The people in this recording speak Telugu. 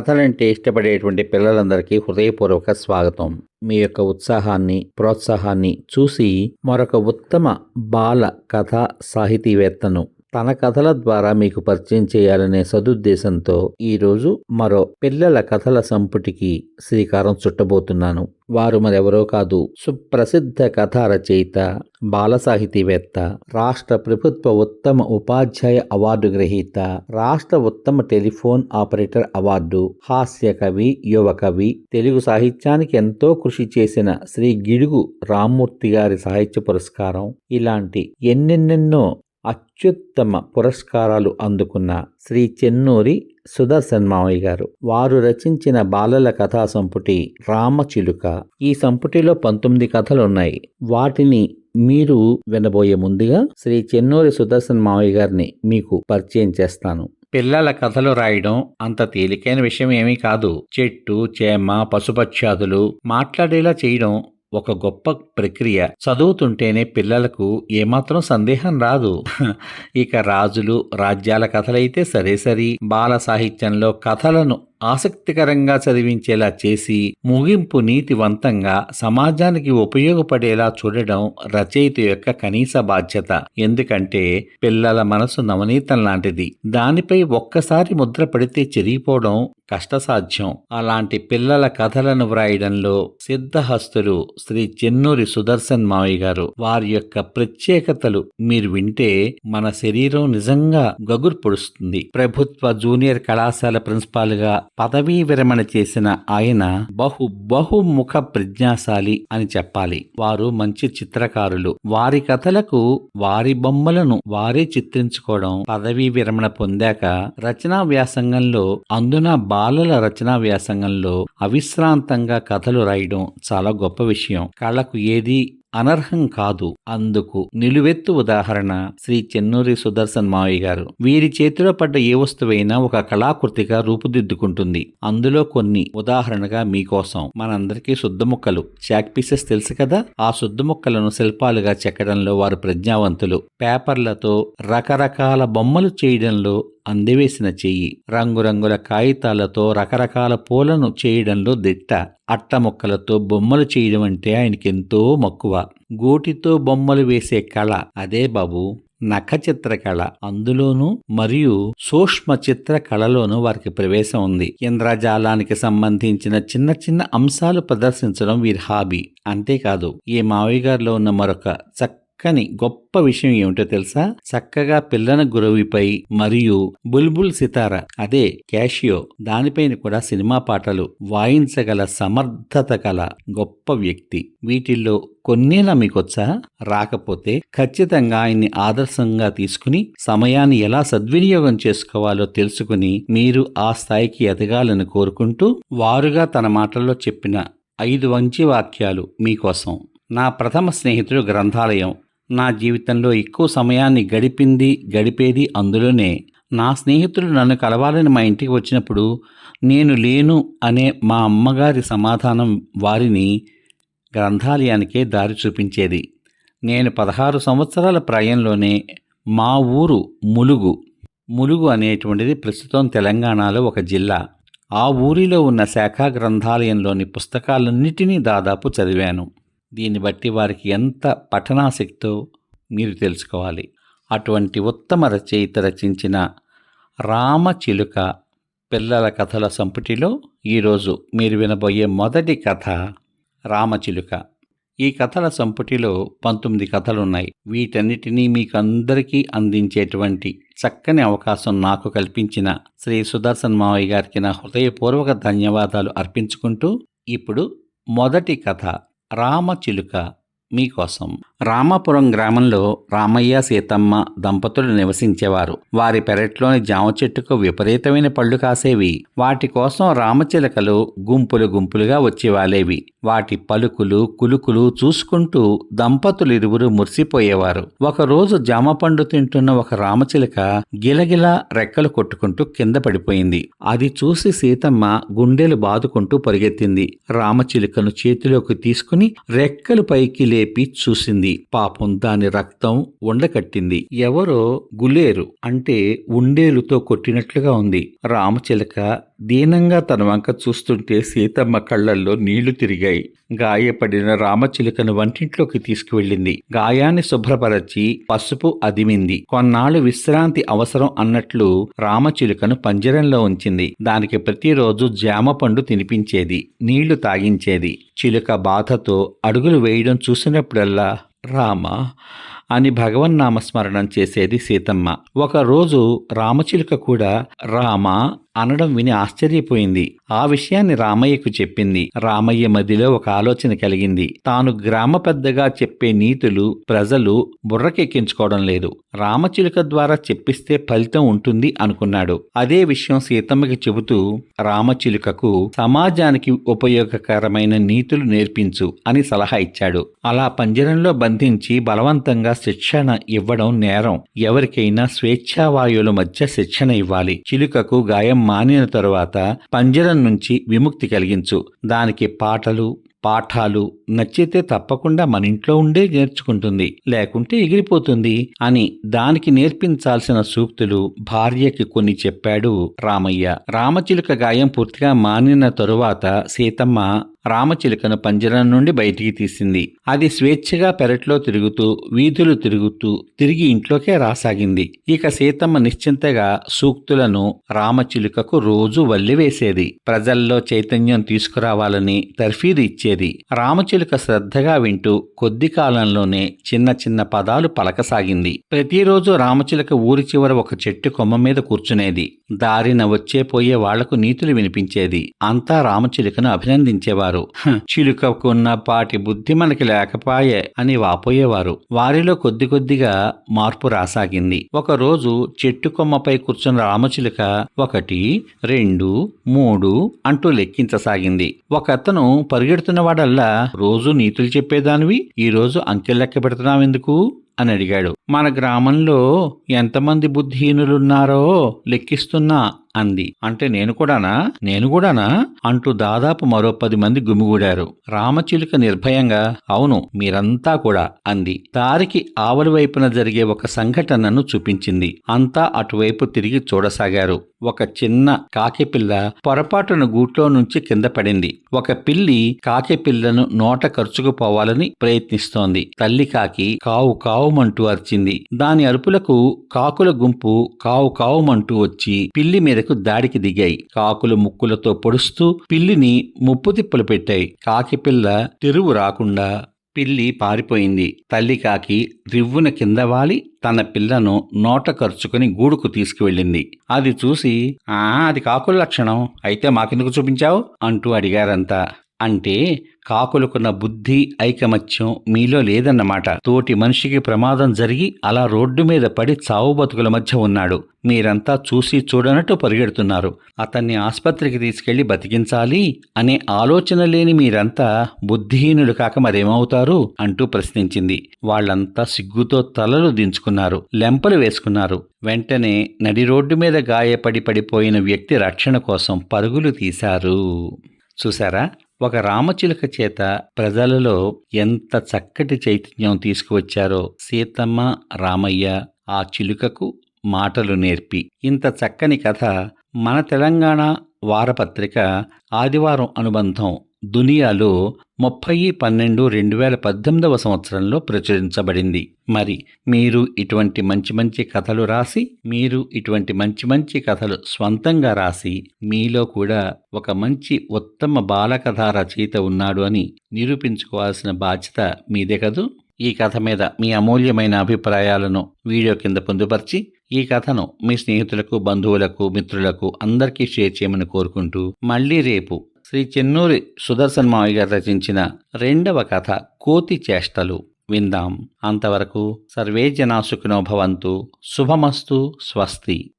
కథలంటే ఇష్టపడేటువంటి పిల్లలందరికీ హృదయపూర్వక స్వాగతం. మీ యొక్క ఉత్సాహాన్ని ప్రోత్సాహాన్ని చూసి మరొక ఉత్తమ బాల కథా సాహితీవేత్తను తన కథల ద్వారా మీకు పరిచయం చేయాలనే సదుద్దేశంతో ఈరోజు మరో పిల్లల కథల సంపుటికి శ్రీకారం చుట్టబోతున్నాను. వారు మరెవరో కాదు సుప్రసిద్ధ కథా రచయిత బాల సాహితీవేత్త రాష్ట్ర ప్రభుత్వ ఉత్తమ ఉపాధ్యాయ అవార్డు గ్రహీత రాష్ట్ర ఉత్తమ టెలిఫోన్ ఆపరేటర్ అవార్డు హాస్య కవి యువ కవి తెలుగు సాహిత్యానికి ఎంతో కృషి చేసిన శ్రీ గిడుగు రామ్మూర్తి గారి సాహిత్య పురస్కారం. ఇలాంటి ఎన్నెన్నెన్నో అత్యుత్తమ పురస్కారాలు అందుకున్న శ్రీ చెన్నూరి సుదర్శన్ మావయ్య గారు. వారు రచించిన బాలల కథా సంపుటి రామచిలుక. ఈ సంపుటిలో పంతొమ్మిది కథలు ఉన్నాయి వాటిని మీరు వినబోయే ముందుగా శ్రీ చెన్నూరి సుదర్శన్ మావయ్య గారిని మీకు పరిచయం చేస్తాను. పిల్లల కథలు రాయడం అంత తేలికైన విషయం ఏమీ కాదు. చెట్టు చేమ పశుపక్ష్యాదులు మాట్లాడేలా చేయడం ఒక గొప్ప ప్రక్రియ. చదువుతుంటేనే పిల్లలకు ఏమాత్రం సందేహం రాదు. ఇక రాజులు రాజ్యాల కథలైతే సరే సరి బాల సాహిత్యంలో కథలను ఆసక్తికరంగా చదివించేలా చేసి ముగింపు నీతివంతంగా సమాజానికి ఉపయోగపడేలా చూడడం రచయిత యొక్క కనీస బాధ్యత. ఎందుకంటే పిల్లల మనసు నవనీతం లాంటిది. దానిపై ఒక్కసారి ముద్ర పడితే చెరిగిపోవడం కష్టసాధ్యం. అలాంటి పిల్లల కథలను వ్రాయడంలో సిద్ధహస్తులు శ్రీ చెన్నూరి సుదర్శన్ మావయ్య గారు. వారి యొక్క ప్రత్యేకతలు మీరు వింటే మన శరీరం నిజంగా గగుర్పొడుస్తుంది. ప్రభుత్వ జూనియర్ కళాశాల ప్రిన్సిపాల్గా పదవీ విరమణ చేసిన ఆయన బహు బహుముఖ ప్రజ్ఞాశాలి అని చెప్పాలి. వారు మంచి చిత్రకారులు. వారి కథలకు వారి బొమ్మలను వారే చిత్రించుకోవడం పదవీ విరమణ పొందాక రచనా వ్యాసంగంలో అందున బాలల రచనా వ్యాసంగంలో అవిశ్రాంతంగా కథలు రాయడం చాలా గొప్ప విషయం. కళకు ఏది అనర్హం కాదు. అందుకు నిలువెత్తు ఉదాహరణ శ్రీ చెన్నూరి సుదర్శన్ మావయ్య గారు. వీరి చేతిలో పడ్డ ఏ వస్తువైనా ఒక కళాకృతిగా రూపుదిద్దుకుంటుంది. అందులో కొన్ని ఉదాహరణగా మీకోసం. మనందరికీ శుద్ధ ముక్కలు. చాక్ పీసెస్ తెలుసు కదా? ఆ శుద్ధ ముక్కలను శిల్పాలుగా చెక్కడంలో వారు ప్రజ్ఞావంతులు. పేపర్లతో రకరకాల బొమ్మలు చేయడంలో అందివేసిన చెయ్యి. రంగురంగుల కాగితాలతో రకరకాల పూలను చేయడంలో దిట్ట. అట్టముక్కలతో బొమ్మలు చేయడం అంటే ఆయనకెంతో మక్కువ. గోటితో బొమ్మలు వేసే కళ అదే బాబు. నఖ చిత్రకళ అందులోనూ మరియు సూక్ష్మ చిత్ర కళలోనూ వారికి ప్రవేశం ఉంది. ఇంద్రజాలానికి సంబంధించిన చిన్న చిన్న అంశాలు ప్రదర్శించడం వీరి హాబీ. అంతేకాదు ఈ మావయ్య గారిలో ఉన్న మరొక చక్క కానీ గొప్ప విషయం ఏమిటో తెలుసా? చక్కగా పిల్లన గురవిపై మరియు బుల్బుల్ సితార అదే క్యాషియో దానిపైన కూడా సినిమా పాటలు వాయించగల సమర్థత గల గొప్ప వ్యక్తి. వీటిల్లో కొన్నేలా మీకొచ్చా? రాకపోతే ఖచ్చితంగా ఆయన్ని ఆదర్శంగా తీసుకుని సమయాన్ని ఎలా సద్వినియోగం చేసుకోవాలో తెలుసుకుని మీరు ఆ స్థాయికి ఎదగాలని కోరుకుంటూ వారుగా తన మాటల్లో చెప్పిన ఐదు మంచి వాక్యాలు మీకోసం. నా ప్రథమ స్నేహితుడు గ్రంథాలయం. నా జీవితంలో ఎక్కువ సమయాన్ని గడిపింది గడిపేది అందులోనే. నా స్నేహితులు నన్ను కలవాలని మా ఇంటికి వచ్చినప్పుడు నేను లేను అనే మా అమ్మగారి సమాధానం వారిని గ్రంథాలయానికే దారి చూపించేది. నేను పదహారు సంవత్సరాల ప్రాయంలోనే మా ఊరు ములుగు. ములుగు అనేటువంటిది ప్రస్తుతం తెలంగాణలో ఒక జిల్లా. ఆ ఊరిలో ఉన్న శాఖా గ్రంథాలయంలోని పుస్తకాలన్నిటినీ దాదాపు చదివాను. దీన్ని బట్టి వారికి ఎంత పఠనాసక్తో మీరు తెలుసుకోవాలి. అటువంటి ఉత్తమ రచయిత రచించిన రామచిలుక పిల్లల కథల సంపుటిలో ఈరోజు మీరు వినబోయే మొదటి కథ రామచిలుక. ఈ కథల సంపుటిలో పంతొమ్మిది కథలున్నాయి. వీటన్నిటినీ మీకు అందరికీ అందించేటువంటి చక్కని అవకాశం నాకు కల్పించిన శ్రీ సుదర్శన్ మావయ్య గారికి నా హృదయపూర్వక ధన్యవాదాలు అర్పించుకుంటూ ఇప్పుడు మొదటి కథ రామచిలుక మీకోసం. రామాపురం గ్రామంలో రామయ్య సీతమ్మ దంపతులు నివసించేవారు. వారి పెరట్లోని జామ చెట్టుకు విపరీతమైన పళ్ళు కాసేవి. వాటి కోసం రామచిలకలు గుంపులు గుంపులుగా వచ్చేవాలేవి వాటి పలుకులు కులుకులు చూసుకుంటూ దంపతులు ఇరువురు మురిసిపోయేవారు. ఒకరోజు జామ పండు తింటున్న ఒక రామచిలక గిలగిల రెక్కలు కొట్టుకుంటూ కింద పడిపోయింది. అది చూసి సీతమ్మ గుండెలు బాదుకుంటూ పరిగెత్తింది. రామచిలుకను చేతిలోకి తీసుకుని రెక్కలు పైకి లేపి చూసింది. పాపం దాని రక్తం ఉండకట్టింది. ఎవరో గులేరు అంటే ఉండేలుతో కొట్టినట్లుగా ఉంది. రామచిలక దీనంగా తన వంక చూస్తుంటే సీతమ్మ కళ్ళల్లో నీళ్ళు తిరిగాయి. గాయపడిన రామచిలుకను వంటింట్లోకి తీసుకువెళ్ళింది. గాయాన్ని శుభ్రపరచి పసుపు అదిమింది. కొన్నాళ్ళు విశ్రాంతి అవసరం అన్నట్లు రామచిలుకను పంజరంలో ఉంచింది. దానికి ప్రతిరోజు జామ పండు తినిపించేది. నీళ్ళు తాగించేది. చిలుక బాధతో అడుగులు వేయడం చూసినప్పుడల్లా రామ అని భగవన్నామస్మరణం చేసేది సీతమ్మ. ఒకరోజు రామచిలుక కూడా రామ అనడం విని ఆశ్చర్యపోయింది. ఆ విషయాన్ని రామయ్యకు చెప్పింది. రామయ్య మదిలో ఒక ఆలోచన కలిగింది. తాను గ్రామ పెద్దగా చెప్పే నీతులు ప్రజలు బుర్రకెక్కించుకోవడం లేదు. రామచిలుక ద్వారా చెప్పిస్తే ఫలితం ఉంటుంది అనుకున్నాడు. అదే విషయం సీతమ్మకి చెబుతూ రామచిలుకకు సమాజానికి ఉపయోగకరమైన నీతులు నేర్పించు అని సలహా ఇచ్చాడు. అలా పంజరంలో బంధించి బలవంతంగా శిక్షణ ఇవ్వడం నేరం. ఎవరికైనా స్వేచ్ఛావాయువుల మధ్య శిక్షణ ఇవ్వాలి. చిలుకకు గాయం మానిన తరువాత పంజరం నుంచి విముక్తి కలిగించు. దానికి పాటలు పాఠాలు నచ్చితే తప్పకుండా మన ఇంట్లో ఉండే నేర్చుకుంటుంది. లేకుంటే ఎగిరిపోతుంది అని దానికి నేర్పించాల్సిన సూక్తులు భార్యకి కొన్ని చెప్పాడు రామయ్య. రామచిలుక గాయం పూర్తిగా మానిన తరువాత సీతమ్మ రామచిలుకను పంజరం నుండి బయటికి తీసింది. అది స్వేచ్ఛగా పెరట్లో తిరుగుతూ వీధులు తిరుగుతూ తిరిగి ఇంట్లోకే రాసాగింది. ఇక సీతమ్మ నిశ్చింతగా సూక్తులను రామచిలుకకు రోజు వల్లివేసేది ప్రజల్లో చైతన్యం తీసుకురావాలని తర్ఫీదు ఇచ్చేది. రామచిలుక శ్రద్ధగా వింటూ కొద్ది కాలంలోనే చిన్న చిన్న పదాలు పలకసాగింది. ప్రతిరోజు రామచిలుక ఊరి చివర ఒక చెట్టు కొమ్మ మీద కూర్చునేది. దారిన వచ్చే పోయే వాళ్ళకు నీతులు వినిపించేది. అంతా రామచిలుకను అభినందించేవారు. "హ, చిలుకకున్న పాటి బుద్ధి మనకి లేకపాయే అని వాపోయేవారు. వారిలో కొద్ది కొద్దిగా మార్పు రాసాగింది. ఒకరోజు చెట్టు కొమ్మపై కూర్చున్న రామచిలుక ఒకటి రెండు మూడు అంటూ లెక్కించసాగింది. ఒకతను పరిగెడుతున్నవాడల్లా రోజు నీతులు చెప్పేదానివి ఈరోజు అంకెలు లెక్క పెడుతున్నావెందుకు? అని అడిగాడు. మన గ్రామంలో ఎంతమంది బుద్ధిహీనులున్నారో లెక్కిస్తున్నా అంది. అంటే నేను కూడానా? నేను కూడానా? అంటూ దాదాపు మరో పది మంది గుమిగూడారు. రామచిలుక నిర్భయంగా అవును మీరంతా కూడా అంది. దారికి ఆవలి వైపున జరిగే ఒక సంఘటనను చూపించింది. అంతా అటువైపు తిరిగి చూడసాగారు. ఒక చిన్న కాకిపిల్ల పొరపాటున గూట్లో నుంచి కింద పడింది. ఒక పిల్లి కాకిపిల్లను నోట ఖర్చుకుపోవాలని ప్రయత్నిస్తోంది. తల్లి కాకి కావు కావుమంటూ అరిచింది. దాని అరుపులకు కాకుల గుంపు కావు కావుమంటూ వచ్చి పిల్లి మీద మీదకు దాడికి దిగాయి. కాకులు ముక్కులతో పొడుస్తూ పిల్లిని ముప్పుతిప్పలు పెట్టాయి. కాకి పిల్ల తెరువు రాకుండా పిల్లి పారిపోయింది. తల్లి కాకి రివ్వున కింద వాలి తన పిల్లను నోట ఖర్చుకుని గూడుకు తీసుకువెళ్ళింది. అది చూసి ఆ అది కాకుల లక్షణం. అయితే మాకెందుకు చూపించావు? అంటూ అడిగారంతా. అంటే కాకులకున్న బుద్ధి ఐకమత్యం మీలో లేదన్నమాట. తోటి మనిషికి ప్రమాదం జరిగి అలా రోడ్డు మీద పడి చావు బతుకుల మధ్య ఉన్నాడు. మీరంతా చూసి చూడనట్టు పరిగెడుతున్నారు. అతన్ని ఆసుపత్రికి తీసుకెళ్ళి బతికించాలి అనే ఆలోచన లేని మీరంతా బుద్ధిహీనులు కాక మరేమవుతారు? అంటూ ప్రశ్నించింది. వాళ్ళంతా సిగ్గుతో తలలు దించుకున్నారు. లెంపలు వేసుకున్నారు. వెంటనే నడి రోడ్డు మీద గాయపడి పడిపోయిన వ్యక్తి రక్షణ కోసం పరుగులు తీశారు. చూసారా ఒక రామచిలుక చేత ప్రజలలో ఎంత చక్కటి చైతన్యం తీసుకువచ్చారో సీతమ్మ రామయ్య ఆ చిలుకకు మాటలు నేర్పి. ఇంత చక్కని కథ మన తెలంగాణ వారపత్రిక ఆదివారం అనుబంధం దునియాలో ముప్పై పన్నెండు రెండు వేల పద్దెనిమిదవ సంవత్సరంలో ప్రచురించబడింది. మరి మీరు ఇటువంటి మంచి మంచి కథలు రాసి మీరు ఇటువంటి మంచి మంచి కథలు స్వంతంగా రాసి మీలో కూడా ఒక మంచి ఉత్తమ బాలకథా రచయిత ఉన్నాడు అని నిరూపించుకోవాల్సిన బాధ్యత మీదే కదూ? ఈ కథ మీద మీ అమూల్యమైన అభిప్రాయాలను వీడియో కింద పొందుపరిచి ఈ కథను మీ స్నేహితులకు బంధువులకు మిత్రులకు అందరికీ షేర్ చేయమని కోరుకుంటూ మళ్ళీ రేపు శ్రీ చెన్నూరి సుదర్శన్ మావి గారు రచించిన రెండవ కథ కోతి చేష్టలు. విందాం. అంతవరకు సర్వే జనా సుఖినోభవంతు శుభమస్తు. స్వస్తి.